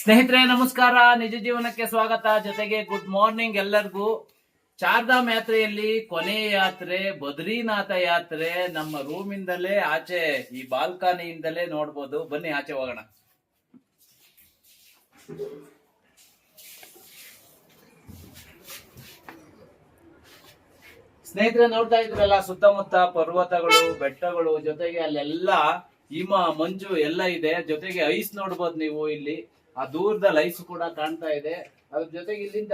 ಸ್ನೇಹಿತರೆ, ನಮಸ್ಕಾರ. ನಿಜ ಜೀವನಕ್ಕೆ ಸ್ವಾಗತ. ಜೊತೆಗೆ ಗುಡ್ ಮಾರ್ನಿಂಗ್ ಎಲ್ಲರಿಗೂ. ಚಾರ್ಧಾಮ್ ಯಾತ್ರೆಯಲ್ಲಿ ಕೊನೆ ಯಾತ್ರೆ, ಬದ್ರಿನಾಥ ಯಾತ್ರೆ. ನಮ್ಮ ರೂಮಿಂದಲೇ ಆಚೆ, ಈ ಬಾಲ್ಕನಿಯಿಂದಲೇ ನೋಡ್ಬೋದು. ಬನ್ನಿ, ಆಚೆ ಹೋಗೋಣ. ಸ್ನೇಹಿತರೆ, ನೋಡ್ತಾ ಇದ್ರಲ್ಲ ಸುತ್ತಮುತ್ತ ಪರ್ವತಗಳು, ಬೆಟ್ಟಗಳು, ಜೊತೆಗೆ ಅಲ್ಲೆಲ್ಲ ಹಿಮ, ಮಂಜು ಎಲ್ಲ ಇದೆ. ಜೊತೆಗೆ ಐಸ್ ನೋಡ್ಬೋದು ನೀವು ಇಲ್ಲಿ. ಆ ದೂರದ ಲೈಫ್ ಕೂಡ ಕಾಣ್ತಾ ಇದೆ. ಅದ್ರ ಜೊತೆಗೆ ಇಲ್ಲಿಂದ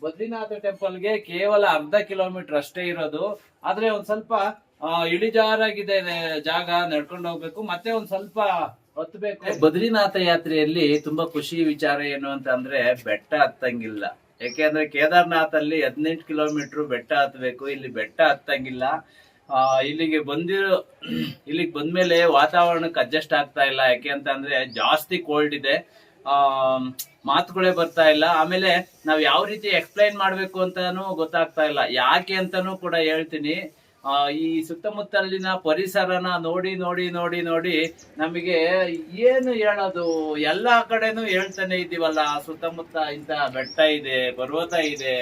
ಬದ್ರಿನಾಥ ಟೆಂಪಲ್ಗೆ ಕೇವಲ ಅರ್ಧ ಕಿಲೋಮೀಟರ್ ಅಷ್ಟೇ ಇರೋದು. ಆದ್ರೆ ಒಂದ್ ಸ್ವಲ್ಪ ಇಳಿಜಾರಾಗಿದೆ ಜಾಗ ನಡ್ಕೊಂಡು ಹೋಗ್ಬೇಕು. ಮತ್ತೆ ಒಂದ್ ಸ್ವಲ್ಪ ಹೊತ್ಬೇಕು. ಬದ್ರಿನಾಥ ಯಾತ್ರೆಯಲ್ಲಿ ತುಂಬಾ ಖುಷಿ ವಿಚಾರ ಏನು ಅಂತ ಅಂದ್ರೆ ಬೆಟ್ಟ ಹತ್ತಂಗಿಲ್ಲ. ಯಾಕೆಂದ್ರೆ ಕೇದಾರ್ನಾಥ್ ಅಲ್ಲಿ ಹದಿನೆಂಟು ಕಿಲೋಮೀಟರ್ ಬೆಟ್ಟ ಹತ್ಬೇಕು. ಇಲ್ಲಿ ಬೆಟ್ಟ ಹತ್ತಂಗಿಲ್ಲ. ಆ, ಇಲ್ಲಿಗೆ ಬಂದಿರೋ ಇಲ್ಲಿಗೆ ಬಂದ್ಮೇಲೆ ವಾತಾವರಣಕ್ಕೆ ಅಡ್ಜಸ್ಟ್ ಆಗ್ತಾ ಇಲ್ಲ. ಯಾಕೆ ಅಂತ ಅಂದ್ರೆ ಜಾಸ್ತಿ ಕೋಲ್ಡ್ ಇದೆ. ಆ ಮಾತುಗಳೇ ಬರ್ತಾ ಇಲ್ಲ. ಆಮೇಲೆ ನಾವ್ ಯಾವ ರೀತಿ ಎಕ್ಸ್ಪ್ಲೈನ್ ಮಾಡ್ಬೇಕು ಅಂತಾನು ಗೊತ್ತಾಗ್ತಾ ಇಲ್ಲ. ಯಾಕೆ ಅಂತಾನು ಕೂಡ ಹೇಳ್ತೀನಿ. ಈ ಸುತ್ತಮುತ್ತಲಿನ ಪರಿಸರನ ನೋಡಿ ನೋಡಿ ನೋಡಿ ನೋಡಿ ನಮಗೆ ಏನು ಹೇಳೋದು? ಎಲ್ಲ ಕಡೆನೂ ಹೇಳ್ತಾನೆ ಇದೀವಲ್ಲ ಸುತ್ತಮುತ್ತ ಇಂತ ಬೆಟ್ಟ ಇದೆ, ಪರ್ವತ ಇದೆ,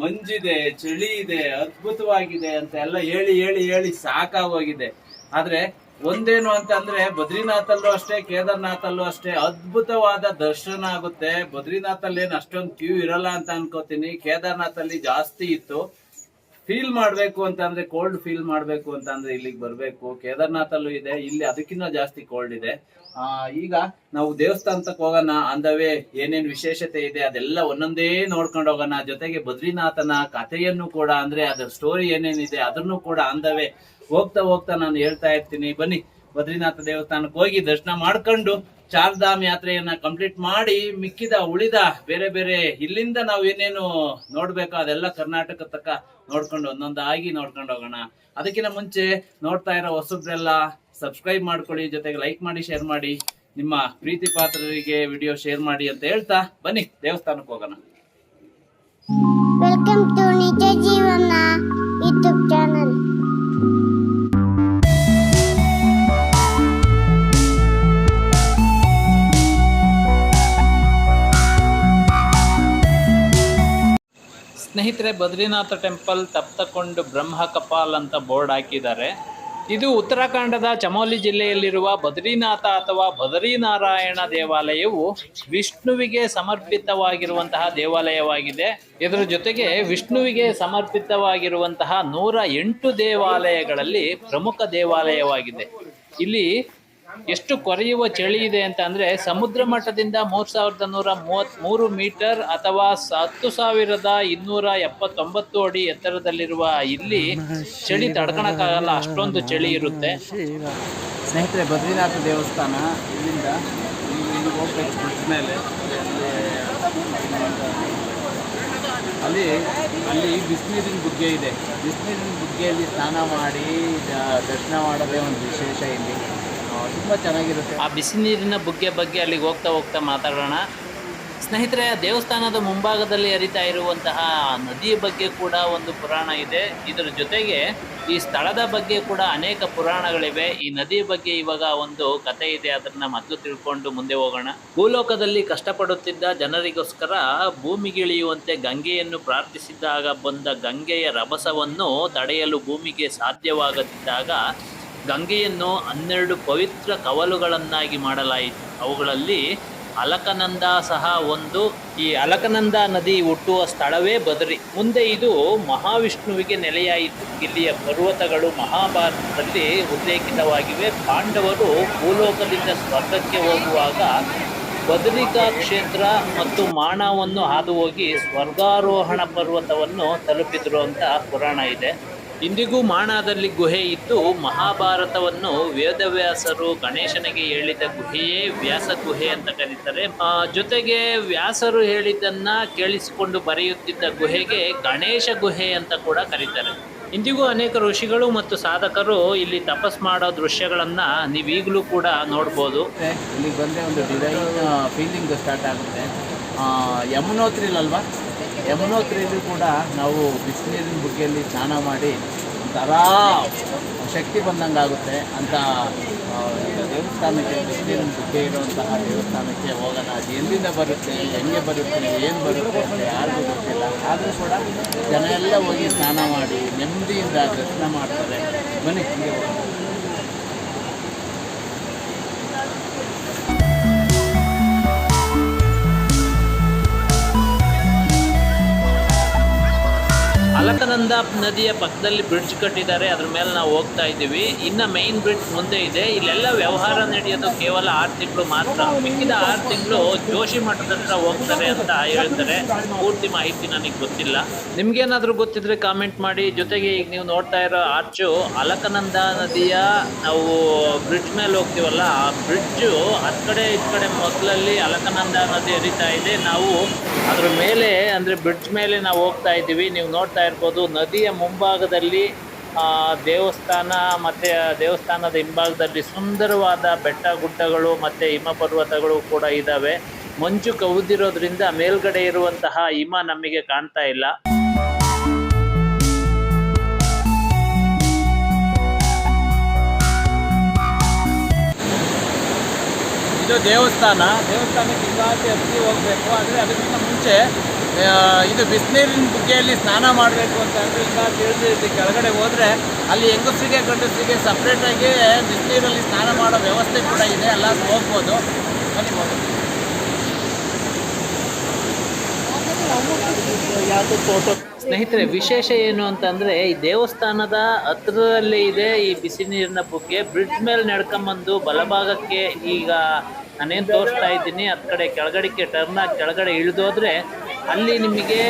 ಮಂಜಿದೆ, ಚಳಿ ಇದೆ, ಅದ್ಭುತವಾಗಿದೆ ಅಂತ ಎಲ್ಲ ಹೇಳಿ ಹೇಳಿ ಹೇಳಿ ಸಾಕಾಗೋಗಿದೆ. ಆದ್ರೆ ಒಂದೇನು ಅಂತ ಅಂದ್ರೆ ಬದ್ರಿನಾಥಲ್ಲೂ ಅಷ್ಟೇ, ಕೇದಾರ್ನಾಥಲ್ಲೂ ಅಷ್ಟೇ ಅದ್ಭುತವಾದ ದರ್ಶನ ಆಗುತ್ತೆ. ಬದ್ರಿನಾಥಲ್ಲಿ ಏನ್ ಅಷ್ಟೊಂದು ಕ್ಯೂ ಇರಲ್ಲ ಅಂತ ಅನ್ಕೋತೀನಿ. ಕೇದಾರ್ನಾಥಲ್ಲಿ ಜಾಸ್ತಿ ಇತ್ತು. ಫೀಲ್ ಮಾಡ್ಬೇಕು ಅಂತಂದ್ರೆ ಕೋಲ್ಡ್ ಫೀಲ್ ಮಾಡ್ಬೇಕು ಅಂತಂದ್ರೆ ಇಲ್ಲಿಗೆ ಬರ್ಬೇಕು. ಕೇದಾರ್ನಾಥಲ್ಲೂ ಇದೆ, ಇಲ್ಲಿ ಅದಕ್ಕಿಂತ ಜಾಸ್ತಿ ಕೋಲ್ಡ್ ಇದೆ. ಆ, ಈಗ ನಾವು ದೇವಸ್ಥಾನಕ್ಕೆ ಹೋಗೋಣ, ಅಂದವೇ ಏನೇನ್ ವಿಶೇಷತೆ ಇದೆ ಅದೆಲ್ಲ ಒಂದೊಂದೇ ನೋಡ್ಕೊಂಡು ಹೋಗೋಣ. ಜೊತೆಗೆ ಬದ್ರಿನಾಥನ ಕಥೆಯನ್ನು ಕೂಡ, ಅಂದ್ರೆ ಅದ್ರ ಸ್ಟೋರಿ ಏನೇನಿದೆ ಅದನ್ನು ಕೂಡ ಅಂದವೇ ಹೋಗ್ತಾ ಹೋಗ್ತಾ ನಾನು ಹೇಳ್ತಾ ಇರ್ತೀನಿ. ಬನ್ನಿ, ಬದ್ರಿನಾಥ ದೇವಸ್ಥಾನಕ್ಕೆ ಹೋಗಿ ದರ್ಶನ ಮಾಡ್ಕೊಂಡು ಚಾರ್ಧಾಮ್ ಯಾತ್ರೆಯನ್ನ ಕಂಪ್ಲೀಟ್ ಮಾಡಿ ಮಿಕ್ಕಿದ ಉಳಿದ ಬೇರೆ ಬೇರೆ ಇಲ್ಲಿಂದ ನಾವು ಏನೇನು ನೋಡ್ಬೇಕು ಅದೆಲ್ಲ ಕರ್ನಾಟಕ ತಕ್ಕ ನೋಡ್ಕೊಂಡು ಒಂದೊಂದಾಗಿ ನೋಡ್ಕೊಂಡು ಹೋಗೋಣ. ಅದಕ್ಕಿಂತ ಮುಂಚೆ ನೋಡ್ತಾ ಇರೋ ಹೊಸಬ್ರೆಲ್ಲ ಸಬ್ಸ್ಕ್ರೈಬ್ ಮಾಡ್ಕೊಳ್ಳಿ, ಜೊತೆಗೆ ಲೈಕ್ ಮಾಡಿ ಶೇರ್ ಮಾಡಿ, ನಿಮ್ಮ ಪ್ರೀತಿ ಪಾತ್ರರಿಗೆ ವಿಡಿಯೋ ಶೇರ್ ಮಾಡಿ ಅಂತ ಹೇಳ್ತಾ ಬನ್ನಿ ದೇವಸ್ಥಾನಕ್ಕೆ ಹೋಗೋಣ. ಸ್ನೇಹಿತರೆ, ಬದ್ರಿನಾಥ ಟೆಂಪಲ್ ತಪ್ತಕೊಂಡು ಬ್ರಹ್ಮ ಕಪಾಲ್ ಅಂತ ಬೋರ್ಡ್ ಹಾಕಿದ್ದಾರೆ. ಇದು ಉತ್ತರಾಖಂಡದ ಚಮೋಲಿ ಜಿಲ್ಲೆಯಲ್ಲಿರುವ ಬದ್ರಿನಾಥ ಅಥವಾ ಬದರಿನಾರಾಯಣ ದೇವಾಲಯವು ವಿಷ್ಣುವಿಗೆ ಸಮರ್ಪಿತವಾಗಿರುವಂತಹ ದೇವಾಲಯವಾಗಿದೆ. ಇದರ ಜೊತೆಗೆ ವಿಷ್ಣುವಿಗೆ ಸಮರ್ಪಿತವಾಗಿರುವಂತಹ ನೂರ ಎಂಟು ದೇವಾಲಯಗಳಲ್ಲಿ ಪ್ರಮುಖ ದೇವಾಲಯವಾಗಿದೆ. ಇಲ್ಲಿ ಎಷ್ಟು ಕೊರೆಯುವ ಚಳಿ ಇದೆ ಅಂತ ಅಂದರೆ ಸಮುದ್ರ ಮಟ್ಟದಿಂದ ಮೂರು ಸಾವಿರದ ನೂರ ಮೂವತ್ತ್ ಮೂರು ಮೀಟರ್ ಅಥವಾ ಹತ್ತು ಸಾವಿರದ ಇನ್ನೂರ ಎಪ್ಪತ್ತೊಂಬತ್ತು ಅಡಿ ಎತ್ತರದಲ್ಲಿರುವ ಇಲ್ಲಿ ಚಳಿ ತಡ್ಕೊಳಕ್ಕಾಗಲ್ಲ ಅಷ್ಟೊಂದು ಚಳಿ ಇರುತ್ತೆ. ಸ್ನೇಹಿತರೆ ಬದ್ರಿನಾಥ ದೇವಸ್ಥಾನ ಇಲ್ಲಿಂದ ಮೇಲೆ. ಅಲ್ಲಿ ಅಲ್ಲಿ ಬಿಸಿನೀರಿನ ಬುಗ್ಗೆ ಇದೆ. ಬಿಸಿನೀರಿನ ಬುಗ್ಗೆಯಲ್ಲಿ ಸ್ನಾನ ಮಾಡಿ ದರ್ಶನ ಮಾಡೋದೇ ಒಂದು ವಿಶೇಷ ಇಲ್ಲಿ. ತುಂಬ ಚೆನ್ನಾಗಿರುತ್ತೆ. ಆ ಬಿಸಿ ನೀರಿನ ಬುಗ್ಗೆ ಬಗ್ಗೆ ಅಲ್ಲಿಗೆ ಹೋಗ್ತಾ ಹೋಗ್ತಾ ಮಾತಾಡೋಣ. ಸ್ನೇಹಿತರೆ, ದೇವಸ್ಥಾನದ ಮುಂಭಾಗದಲ್ಲಿ ಹರಿತಾ ಇರುವಂತಹ ನದಿಯ ಬಗ್ಗೆ ಕೂಡ ಒಂದು ಪುರಾಣ ಇದೆ. ಇದರ ಜೊತೆಗೆ ಈ ಸ್ಥಳದ ಬಗ್ಗೆ ಕೂಡ ಅನೇಕ ಪುರಾಣಗಳಿವೆ. ಈ ನದಿಯ ಬಗ್ಗೆ ಇವಾಗ ಒಂದು ಕತೆ ಇದೆ, ಅದನ್ನ ಮೊದಲು ತಿಳ್ಕೊಂಡು ಮುಂದೆ ಹೋಗೋಣ. ಭೂಲೋಕದಲ್ಲಿ ಕಷ್ಟಪಡುತ್ತಿದ್ದ ಜನರಿಗೋಸ್ಕರ ಭೂಮಿಗಿಳಿಯುವಂತೆ ಗಂಗೆಯನ್ನು ಪ್ರಾರ್ಥಿಸಿದಾಗ ಬಂದ ಗಂಗೆಯ ರಭಸವನ್ನು ತಡೆಯಲು ಭೂಮಿಗೆ ಸಾಧ್ಯವಾಗದಿದ್ದಾಗ ಗಂಗೆಯನ್ನು ಹನ್ನೆರಡು ಪವಿತ್ರ ಕವಲುಗಳನ್ನಾಗಿ ಮಾಡಲಾಯಿತು. ಅವುಗಳಲ್ಲಿ ಅಲಕನಂದ ಸಹ ಒಂದು. ಈ ಅಲಕನಂದ ನದಿ ಹುಟ್ಟುವ ಸ್ಥಳವೇ ಬದರಿ. ಮುಂದೆ ಇದು ಮಹಾವಿಷ್ಣುವಿಗೆ ನೆಲೆಯಾಯಿತು. ಇಲ್ಲಿಯ ಪರ್ವತಗಳು ಮಹಾಭಾರತದಲ್ಲಿ ಉಲ್ಲೇಖಿತವಾಗಿವೆ. ಪಾಂಡವರು ಭೂಲೋಕದಿಂದ ಸ್ವರ್ಗಕ್ಕೆ ಹೋಗುವಾಗ ಬದರಿಕಾ ಕ್ಷೇತ್ರ ಮತ್ತು ಮಾಣವನ್ನು ಹಾದು ಹೋಗಿ ಸ್ವರ್ಗಾರೋಹಣ ಪರ್ವತವನ್ನು ತಲುಪಿದರು ಅಂತ ಪುರಾಣ ಇದೆ. ಇಂದಿಗೂ ಮಾಣದಲ್ಲಿ ಗುಹೆ ಇದ್ದು ಮಹಾಭಾರತವನ್ನು ವೇದವ್ಯಾಸರು ಗಣೇಶನಿಗೆ ಹೇಳಿದ ಗುಹೆಯೇ ವ್ಯಾಸ ಗುಹೆ ಅಂತ ಕರೀತಾರೆ. ಜೊತೆಗೆ ವ್ಯಾಸರು ಹೇಳಿದ್ದನ್ನ ಕೇಳಿಸಿಕೊಂಡು ಬರೆಯುತ್ತಿದ್ದ ಗುಹೆಗೆ ಗಣೇಶ ಗುಹೆ ಅಂತ ಕೂಡ ಕರೀತಾರೆ. ಇಂದಿಗೂ ಅನೇಕ ಋಷಿಗಳು ಮತ್ತು ಸಾಧಕರು ಇಲ್ಲಿ ತಪಸ್ ಮಾಡೋ ದೃಶ್ಯಗಳನ್ನ ನೀವೀಗಲೂ ಕೂಡ ನೋಡ್ಬೋದು. ಇಲ್ಲಿ ಬಂದ್ರೆ ಒಂದು ಡಿವೈನ್ ಫೀಲಿಂಗ್ ಸ್ಟಾರ್ಟ್ ಆಗುತ್ತೆ. ಯಮುನೋತ್ರಿಲಲ್ವಾ ಯಮುನೋತ್ರಿಲಿ ಕೂಡ ನಾವು ಬಿಸಿನೀರಿನ ಬುಗ್ಗೆಯಲ್ಲಿ ಸ್ನಾನ ಮಾಡಿ ಒಂಥರ ಶಕ್ತಿ ಬಂದಂಗೆ ಆಗುತ್ತೆ ಅಂತ ದೇವಸ್ಥಾನಕ್ಕೆ ಬಿಸಿನೀರಿನ ಬುಗ್ಗೆ ಇರುವಂತಹ ದೇವಸ್ಥಾನಕ್ಕೆ ಹೋಗೋಣ, ಅದು ಎಲ್ಲಿಂದ ಬರುತ್ತೆ ಹೆಂಗೆ ಬರುತ್ತೆ, ಏನು ಬರುತ್ತೆ ಅಂತ ಯಾರಿಗೂ ಗೊತ್ತಿಲ್ಲ. ಆದರೂ ಕೂಡ ಜನ ಎಲ್ಲ ಹೋಗಿ ಸ್ನಾನ ಮಾಡಿ ನೆಮ್ಮದಿಯಿಂದ ದರ್ಶನ ಮಾಡ್ತಾರೆ. ಬನ್ನಿ, ಹಿಂಗೆ ಹೋಗೋಣ. ಅಲಕನಂದ ನದಿಯ ಪಕ್ಕದಲ್ಲಿ ಬ್ರಿಡ್ಜ್ ಕಟ್ಟಿದ್ದಾರೆ. ಅದ್ರ ಮೇಲೆ ನಾವು ಹೋಗ್ತಾ ಇದ್ದೀವಿ. ಇನ್ನು ಮೈನ್ ಬ್ರಿಡ್ಜ್ ಮುಂದೆ ಇದೆ. ಇಲ್ಲೆಲ್ಲ ವ್ಯವಹಾರ ನಡೆಯೋದು ಕೇವಲ ಆರು ತಿಂಗಳು ಮಾತ್ರ. ಮಿಕ್ಕಿದ ಆರು ತಿಂಗಳು ಜೋಶಿ ಮಠದ ಹತ್ರ ಹೋಗ್ತಾರೆ ಅಂತ ಹೇಳ್ತಾರೆ. ಪೂರ್ತಿ ಮಾಹಿತಿ ನನಗೆ ಗೊತ್ತಿಲ್ಲ. ನಿಮ್ಗೇನಾದರೂ ಗೊತ್ತಿದ್ರೆ ಕಾಮೆಂಟ್ ಮಾಡಿ. ಜೊತೆಗೆ ಈಗ ನೀವು ನೋಡ್ತಾ ಇರೋ ಆರ್ಚು, ಅಲಕನಂದ ನದಿಯ ನಾವು ಬ್ರಿಡ್ಜ್ ಮೇಲೆ ಹೋಗ್ತೀವಲ್ಲ, ಆ ಬ್ರಿಡ್ಜು ಆ ಕಡೆ ಈ ಕಡೆ ಮೊದಲಲ್ಲಿ ಅಲಕನಂದ ನದಿ ಹರಿತಾ ಇದೆ. ನಾವು ಅದ್ರ ಮೇಲೆ, ಅಂದ್ರೆ ಬ್ರಿಡ್ಜ್ ಮೇಲೆ ನಾವು ಹೋಗ್ತಾ ಇದ್ದೀವಿ. ನೀವು ನೋಡ್ತಾ ಇರ್ಬೋದು ನದಿಯ ಮುಂಭಾಗದಲ್ಲಿ ದೇವಸ್ಥಾನ ಮತ್ತೆ ದೇವಸ್ಥಾನದ ಹಿಂಭಾಗದಲ್ಲಿ ಸುಂದರವಾದ ಬೆಟ್ಟ ಗುಡ್ಡಗಳು ಮತ್ತೆ ಹಿಮ ಪರ್ವತಗಳು ಕೂಡ ಇದ್ದಾವೆ. ಮಂಜು ಕವಿದಿರೋದ್ರಿಂದ ಮೇಲ್ಗಡೆ ಇರುವಂತಹ ಹಿಮ ನಮಗೆ ಕಾಣ್ತಾ ಇಲ್ಲ. ಇದು ದೇವಸ್ಥಾನ. ದೇವಸ್ಥಾನಕ್ಕೆ ಹಿಂಗಾಚೆ ಹತ್ತಿ ಹೋಗಬೇಕು. ಆದರೆ ಅದಕ್ಕಿಂತ ಮುಂಚೆ ಇದು ಬಿಸಿನೀರಿನ ಬುಗ್ಗೆಯಲ್ಲಿ ಸ್ನಾನ ಮಾಡಬೇಕು ಅಂತ ಅಂದರೆ ಇಳಿದು ಕೆಳಗಡೆ ಹೋದರೆ ಅಲ್ಲಿ ಹೆಂಗಸರಿಗೆ ಗಂಡಸರಿಗೆ ಸಪ್ರೇಟಾಗಿ ಬಿಸಿನೀರಲ್ಲಿ ಸ್ನಾನ ಮಾಡೋ ವ್ಯವಸ್ಥೆ ಕೂಡ ಇದೆ. ಎಲ್ಲ ಹೋಗ್ಬೋದು. ಬನ್ನಿ, ಹೋಗೋಣ. ಸ್ನೇಹಿತರೆ, ವಿಶೇಷ ಏನು ಅಂತಂದ್ರೆ, ಈ ದೇವಸ್ಥಾನದ ಹತ್ರದಲ್ಲೇ ಇದೆ ಈ ಬಿಸಿ ನೀರಿನ ಬುಗ್ಗೆ. ಬ್ರಿಡ್ಜ್ ಮೇಲೆ ನಡ್ಕೊಂಬಂದು ಬಲಭಾಗಕ್ಕೆ ಈಗ ನಾನೇನು ತೋರಿಸ್ತಾ ಇದ್ದೀನಿ, ಅದ್ ಕಡೆ ಕೆಳಗಡೆಗೆ ಟರ್ನ್ ಆಗಿ ಕೆಳಗಡೆ ಇಳಿದೋದ್ರೆ, ಅಲ್ಲಿ ನಿಮಗೆ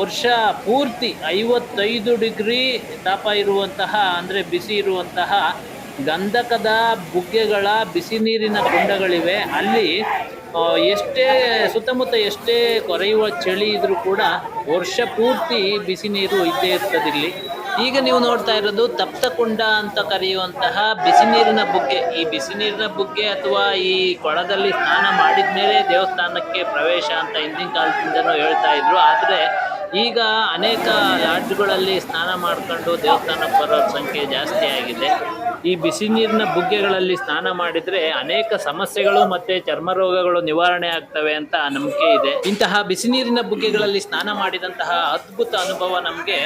ವರ್ಷ ಪೂರ್ತಿ ಐವತ್ತೈದು ಡಿಗ್ರಿ ತಾಪ ಇರುವಂತಹ, ಅಂದರೆ ಬಿಸಿ ಇರುವಂತಹ ಗಂಧಕದ ಬುಗ್ಗೆಗಳ ಬಿಸಿ ನೀರಿನ ಕುಂಡಗಳಿವೆ. ಅಲ್ಲಿ ಎಷ್ಟೇ ಸುತ್ತಮುತ್ತ ಎಷ್ಟೇ ಕೊರೆಯುವ ಚಳಿ ಇದ್ರೂ ಕೂಡ ವರ್ಷ ಪೂರ್ತಿ ಬಿಸಿ ನೀರು ಇದ್ದೇ ಇರ್ತದೆ ಇಲ್ಲಿ. ಈಗ ನೀವು ನೋಡ್ತಾ ಇರೋದು ತಪ್ತಕುಂಡ ಅಂತ ಕರೆಯುವಂತಹ ಬಿಸಿ ನೀರಿನ ಬುಗ್ಗೆ. ಈ ಬಿಸಿ ನೀರಿನ ಬುಗ್ಗೆ ಅಥವಾ ಈ ಕೊಳದಲ್ಲಿ ಸ್ನಾನ ಮಾಡಿದ ಮೇಲೆ ದೇವಸ್ಥಾನಕ್ಕೆ ಪ್ರವೇಶ ಅಂತ ಹಿಂದಿನ ಕಾಲದಿಂದನೂ ಹೇಳ್ತಾ ಇದ್ರು. ಆದರೆ ಈಗ ಅನೇಕ ಲಾಡ್ಜ್ಗಳಲ್ಲಿ ಸ್ನಾನ ಮಾಡ್ಕೊಂಡು ದೇವಸ್ಥಾನಕ್ಕೆ ಬರೋ ಸಂಖ್ಯೆ ಜಾಸ್ತಿ ಆಗಿದೆ. ಈ ಬಿಸಿ ನೀರಿನ ಬುಗ್ಗೆಗಳಲ್ಲಿ ಸ್ನಾನ ಮಾಡಿದ್ರೆ ಅನೇಕ ಸಮಸ್ಯೆಗಳು ಮತ್ತೆ ಚರ್ಮ ರೋಗಗಳು ನಿವಾರಣೆ ಆಗ್ತವೆ ಅಂತ ನಂಬಿಕೆ ಇದೆ. ಇಂತಹ ಬಿಸಿ ನೀರಿನ ಬುಗ್ಗೆಗಳಲ್ಲಿ ಸ್ನಾನ ಮಾಡಿದಂತಹ ಅದ್ಭುತ ಅನುಭವ ನಮಗೆ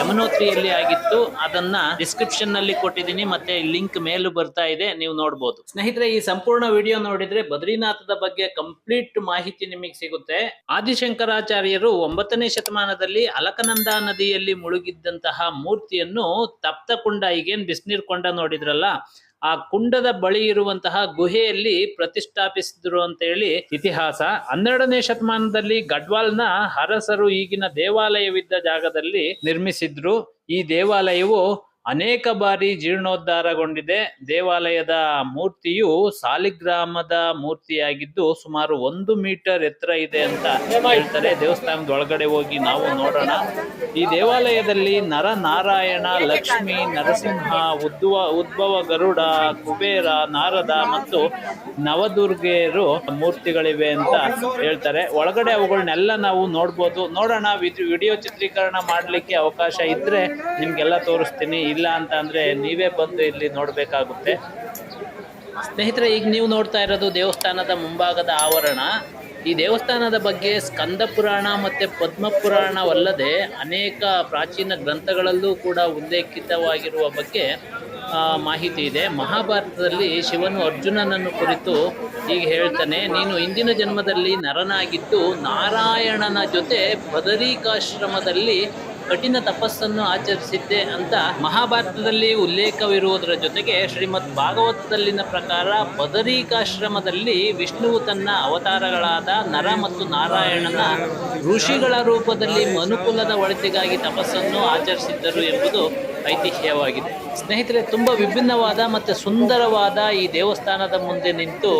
ಯಮನೋತ್ರಿಯಲ್ಲಿ ಆಗಿತ್ತು. ಅದನ್ನ ಡಿಸ್ಕ್ರಿಪ್ಷನ್ನಲ್ಲಿ ಕೊಟ್ಟಿದ್ದೀನಿ, ಮತ್ತೆ ಲಿಂಕ್ ಮೇಲೂ ಬರ್ತಾ ಇದೆ, ನೀವು ನೋಡಬಹುದು ಸ್ನೇಹಿತರೆ, ಈ ಸಂಪೂರ್ಣ ವಿಡಿಯೋ ನೋಡಿದ್ರೆ ಬದ್ರಿನಾಥದ ಬಗ್ಗೆ ಕಂಪ್ಲೀಟ್ ಮಾಹಿತಿ ನಿಮಗೆ ಸಿಗುತ್ತೆ. ಆದಿಶಂಕರಾಚಾರ್ಯರು ಒಂಬತ್ತನೇ ಶತಮಾನದಲ್ಲಿ ಅಲಕನಂದ ನದಿಯಲ್ಲಿ ಮುಳುಗಿದ್ದಂತಹ ಮೂರ್ತಿಯನ್ನು ತಪ್ತಕೊಂಡ ಈಗೇನ್ ಬಿಸಿನೀರ್ ಕೊಂಡ ನೋಡಿದ್ರಲ್ಲ ಆ ಕುಂಡದ ಬಳಿ ಇರುವಂತಹ ಗುಹೆಯಲ್ಲಿ ಪ್ರತಿಷ್ಠಾಪಿಸಿದ್ರು ಅಂತ ಹೇಳಿ ಇತಿಹಾಸ ಹನ್ನೆರಡನೇ ಶತಮಾನದಲ್ಲಿ ಗಡ್ವಾಲ್ನ ಅರಸರು ಈಗಿನ ದೇವಾಲಯವಿದ್ದ ಜಾಗದಲ್ಲಿ ನಿರ್ಮಿಸಿದ್ರು ಈ ದೇವಾಲಯವು ಅನೇಕ ಬಾರಿ ಜೀರ್ಣೋದ್ಧಾರಗೊಂಡಿದೆ. ದೇವಾಲಯದ ಮೂರ್ತಿಯು ಸಾಲಿಗ್ರಾಮದ ಮೂರ್ತಿಯಾಗಿದ್ದು ಸುಮಾರು ಒಂದು ಮೀಟರ್ ಎತ್ತರ ಇದೆ ಅಂತ ಹೇಳ್ತಾರೆ. ದೇವಸ್ಥಾನದ ಒಳಗಡೆ ಹೋಗಿ ನಾವು ನೋಡೋಣ. ಈ ದೇವಾಲಯದಲ್ಲಿ ನರ ನಾರಾಯಣ ಲಕ್ಷ್ಮಿ, ನರಸಿಂಹ, ಉದ್ವ, ಉದ್ಭವ ಗರುಡ, ಕುಬೇರ, ನಾರದ ಮತ್ತು ನವದುರ್ಗೆಯರು ಮೂರ್ತಿಗಳಿವೆ ಅಂತ ಹೇಳ್ತಾರೆ. ಒಳಗಡೆ ಅವುಗಳನ್ನೆಲ್ಲ ನಾವು ನೋಡ್ಬೋದು. ನೋಡೋಣ. ವಿಡಿಯೋ ಚಿತ್ರೀಕರಣ ಮಾಡಲಿಕ್ಕೆ ಅವಕಾಶ ಇದ್ರೆ ನಿಮ್ಗೆಲ್ಲ ತೋರಿಸ್ತೀನಿ. ಇಲ್ಲ ಅಂತ ಅಂದ್ರೆ ನೀವೇ ಬಂದು ಇಲ್ಲಿ ನೋಡಬೇಕಾಗುತ್ತೆ. ಸ್ನೇಹಿತರೆ, ಈಗ ನೀವು ನೋಡ್ತಾ ಇರೋದು ದೇವಸ್ಥಾನದ ಮುಂಭಾಗದ ಆವರಣ. ಈ ದೇವಸ್ಥಾನದ ಬಗ್ಗೆ ಸ್ಕಂದ ಪುರಾಣ ಮತ್ತೆ ಪದ್ಮ ಪುರಾಣವಲ್ಲದೆ ಅನೇಕ ಪ್ರಾಚೀನ ಗ್ರಂಥಗಳಲ್ಲೂ ಕೂಡ ಉಲ್ಲೇಖಿತವಾಗಿರುವ ಬಗ್ಗೆ ಮಾಹಿತಿ ಇದೆ. ಮಹಾಭಾರತದಲ್ಲಿ ಶಿವನು ಅರ್ಜುನನನ್ನು ಕುರಿತು ಈಗ ಹೇಳ್ತಾನೆ, ನೀನು ಇಂದಿನ ಜನ್ಮದಲ್ಲಿ ನರನಾಗಿದ್ದು ನಾರಾಯಣನ ಜೊತೆ ಬದರಿಕಾಶ್ರಮದಲ್ಲಿ ಕಠಿಣ ತಪಸ್ಸನ್ನು ಆಚರಿಸಿದ್ದೆ ಅಂತ ಮಹಾಭಾರತದಲ್ಲಿ ಉಲ್ಲೇಖವಿರುವುದರ ಜೊತೆಗೆ ಶ್ರೀಮದ್ ಭಾಗವತದಲ್ಲಿನ ಪ್ರಕಾರ ಬದರಿಕಾಶ್ರಮದಲ್ಲಿ ವಿಷ್ಣುವು ತನ್ನ ಅವತಾರಗಳಾದ ನರ ಮತ್ತು ನಾರಾಯಣನ ಋಷಿಗಳ ರೂಪದಲ್ಲಿ ಮನುಕುಲದ ಒಳಿತಿಗಾಗಿ ತಪಸ್ಸನ್ನು ಆಚರಿಸಿದ್ದರು ಎಂಬುದು ಐತಿಹ್ಯವಾಗಿದೆ. ಸ್ನೇಹಿತರೆ, ತುಂಬ ವಿಭಿನ್ನವಾದ ಮತ್ತು ಸುಂದರವಾದ ಈ ದೇವಸ್ಥಾನದ ಮುಂದೆ ನಿಂತು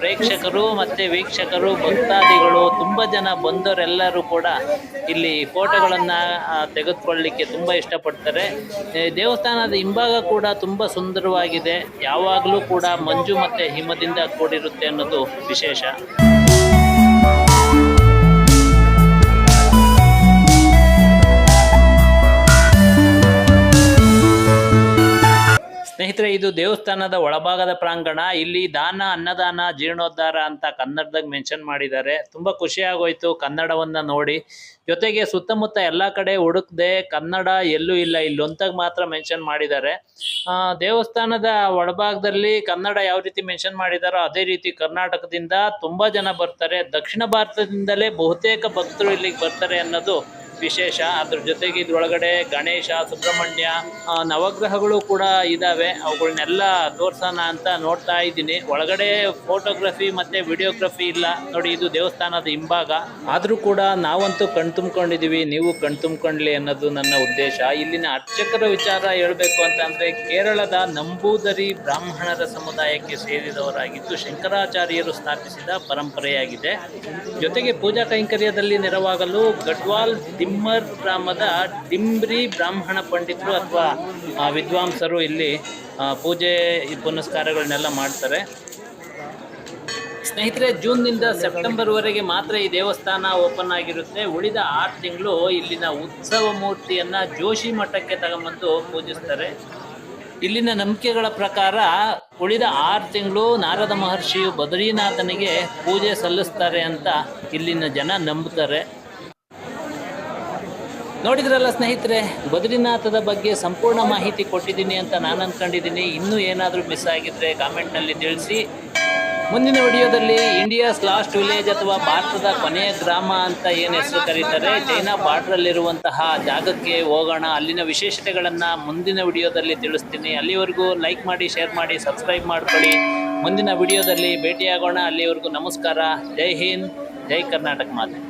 ಪ್ರೇಕ್ಷಕರು ಮತ್ತು ವೀಕ್ಷಕರು, ಭಕ್ತಾದಿಗಳು, ತುಂಬ ಜನ ಬಂದವರೆಲ್ಲರೂ ಕೂಡ ಇಲ್ಲಿ ಫೋಟೋಗಳನ್ನು ತೆಗೆದುಕೊಳ್ಳಲಿಕ್ಕೆ ತುಂಬ ಇಷ್ಟಪಡ್ತಾರೆ. ದೇವಸ್ಥಾನದ ಹಿಂಭಾಗ ಕೂಡ ತುಂಬ ಸುಂದರವಾಗಿದೆ. ಯಾವಾಗಲೂ ಕೂಡ ಮಂಜು ಮತ್ತು ಹಿಮದಿಂದ ಕೂಡಿರುತ್ತೆ ಅನ್ನೋದು ವಿಶೇಷ. ಸ್ನೇಹಿತರೆ, ಇದು ದೇವಸ್ಥಾನದ ಒಳಭಾಗದ ಪ್ರಾಂಗಣ. ಇಲ್ಲಿ ದಾನ, ಅನ್ನದಾನ, ಜೀರ್ಣೋದ್ಧಾರ ಅಂತ ಕನ್ನಡದಾಗ ಮೆನ್ಷನ್ ಮಾಡಿದ್ದಾರೆ. ತುಂಬಾ ಖುಷಿ ಆಗೋಯ್ತು ಕನ್ನಡವನ್ನ ನೋಡಿ. ಜೊತೆಗೆ ಸುತ್ತಮುತ್ತ ಎಲ್ಲಾ ಕಡೆ ಹುಡುಕ್ದೆ ಕನ್ನಡ ಎಲ್ಲೂ ಇಲ್ಲ. ಇಲ್ಲೊಂತಾಗ ಮಾತ್ರ ಮೆನ್ಷನ್ ಮಾಡಿದ್ದಾರೆ. ಆ, ದೇವಸ್ಥಾನದ ಒಳಭಾಗದಲ್ಲಿ ಕನ್ನಡ ಯಾವ ರೀತಿ ಮೆನ್ಷನ್ ಮಾಡಿದಾರೋ ಅದೇ ರೀತಿ ಕರ್ನಾಟಕದಿಂದ ತುಂಬಾ ಜನ ಬರ್ತಾರೆ. ದಕ್ಷಿಣ ಭಾರತದಿಂದಲೇ ಬಹುತೇಕ ಭಕ್ತರು ಇಲ್ಲಿಗೆ ಬರ್ತಾರೆ ಅನ್ನೋದು ವಿಶೇಷ. ಅದ್ರ ಜೊತೆಗೆ ಇದ್ರೊಳಗಡೆ ಗಣೇಶ, ಸುಬ್ರಹ್ಮಣ್ಯ ನವಗ್ರಹಗಳು ಕೂಡ ಇದಾವೆ. ಅವುಗಳನ್ನೆಲ್ಲ ತೋರ್ಸೋಣ ಅಂತ ನೋಡ್ತಾ ಇದ್ದೀನಿ. ಒಳಗಡೆ ಫೋಟೋಗ್ರಫಿ ಮತ್ತೆ ವಿಡಿಯೋಗ್ರಫಿ ಇಲ್ಲ. ನೋಡಿ, ಇದು ದೇವಸ್ಥಾನದ ಹಿಂಭಾಗ. ಆದರೂ ಕೂಡ ನಾವಂತೂ ಕಣ್ ತುಂಬ್ಕೊಂಡಿದೀವಿ. ನೀವು ಕಣ್ ತುಂಬ್ಕೊಳ್ಳಿ ಅನ್ನೋದು ನನ್ನ ಉದ್ದೇಶ. ಇಲ್ಲಿನ ಅರ್ಚಕರ ವಿಚಾರ ಹೇಳಬೇಕು ಅಂತಂದರೆ ಕೇರಳದ ನಂಬೂದರಿ ಬ್ರಾಹ್ಮಣರ ಸಮುದಾಯಕ್ಕೆ ಸೇರಿದವರಾಗಿದ್ದು ಶಂಕರಾಚಾರ್ಯರು ಸ್ಥಾಪಿಸಿದ ಪರಂಪರೆಯಾಗಿದೆ. ಜೊತೆಗೆ ಪೂಜಾ ಕೈಂಕರ್ಯದಲ್ಲಿ ನೆರವಾಗಲು ಗಡ್ವಾಲ್ ದಿಮ್ಮರ್ ಗ್ರಾಮದ ಡಿಂಬ್ರಿ ಬ್ರಾಹ್ಮಣ ಪಂಡಿತರು ಅಥವಾ ವಿದ್ವಾಂಸರು ಇಲ್ಲಿ ಪೂಜೆ ಪುನಸ್ಕಾರಗಳನ್ನೆಲ್ಲ ಮಾಡ್ತಾರೆ. ಸ್ನೇಹಿತರೆ, ಜೂನ್ನಿಂದ ಸೆಪ್ಟೆಂಬರ್ವರೆಗೆ ಮಾತ್ರ ಈ ದೇವಸ್ಥಾನ ಓಪನ್ ಆಗಿರುತ್ತೆ. ಉಳಿದ ಆರು ತಿಂಗಳು ಇಲ್ಲಿನ ಉತ್ಸವ ಮೂರ್ತಿಯನ್ನು ಜೋಶಿ ಮಠಕ್ಕೆ ತಗೊಂಬಂದು ಪೂಜಿಸ್ತಾರೆ. ಇಲ್ಲಿನ ನಂಬಿಕೆಗಳ ಪ್ರಕಾರ, ಉಳಿದ ಆರು ತಿಂಗಳು ನಾರದ ಮಹರ್ಷಿಯು ಬದ್ರೀನಾಥನಿಗೆ ಪೂಜೆ ಸಲ್ಲಿಸ್ತಾರೆ ಅಂತ ಇಲ್ಲಿನ ಜನ ನಂಬುತ್ತಾರೆ ನೋಡಿದ್ರಲ್ಲ ಸ್ನೇಹಿತರೆ, ಬದ್ರಿನಾಥದ ಬಗ್ಗೆ ಸಂಪೂರ್ಣ ಮಾಹಿತಿ ಕೊಟ್ಟಿದ್ದೀನಿ ಅಂತ ನಾನು ಅಂದ್ಕೊಂಡಿದ್ದೀನಿ ಇನ್ನೂ ಏನಾದರೂ ಮಿಸ್ ಆಗಿದ್ರೆ ಕಾಮೆಂಟ್ನಲ್ಲಿ ತಿಳಿಸಿ. ಮುಂದಿನ ವಿಡಿಯೋದಲ್ಲಿ ಇಂಡಿಯಾಸ್ ಲಾಸ್ಟ್ ವಿಲೇಜ್ ಅಥವಾ ಭಾರತದ ಕೊನೆಯ ಗ್ರಾಮ ಅಂತ ಏನು ಹೆಸರು ಕರೀತಾರೆ? ಚೈನಾ ಬಾರ್ಡ್ರಲ್ಲಿರುವಂತಹ ಜಾಗಕ್ಕೆ ಹೋಗೋಣ. ಅಲ್ಲಿನ ವಿಶೇಷತೆಗಳನ್ನು ಮುಂದಿನ ವಿಡಿಯೋದಲ್ಲಿ ತಿಳಿಸ್ತೀನಿ. ಅಲ್ಲಿವರೆಗೂ ಲೈಕ್ ಮಾಡಿ ಶೇರ್ ಮಾಡಿ ಸಬ್ಸ್ಕ್ರೈಬ್ ಮಾಡ್ಕೊಳ್ಳಿ. ಮುಂದಿನ ವಿಡಿಯೋದಲ್ಲಿ ಭೇಟಿಯಾಗೋಣ. ಅಲ್ಲಿವರೆಗೂ ನಮಸ್ಕಾರ. ಜೈ ಹಿಂದ್, ಜೈ ಕರ್ನಾಟಕ ಮಾತೆ.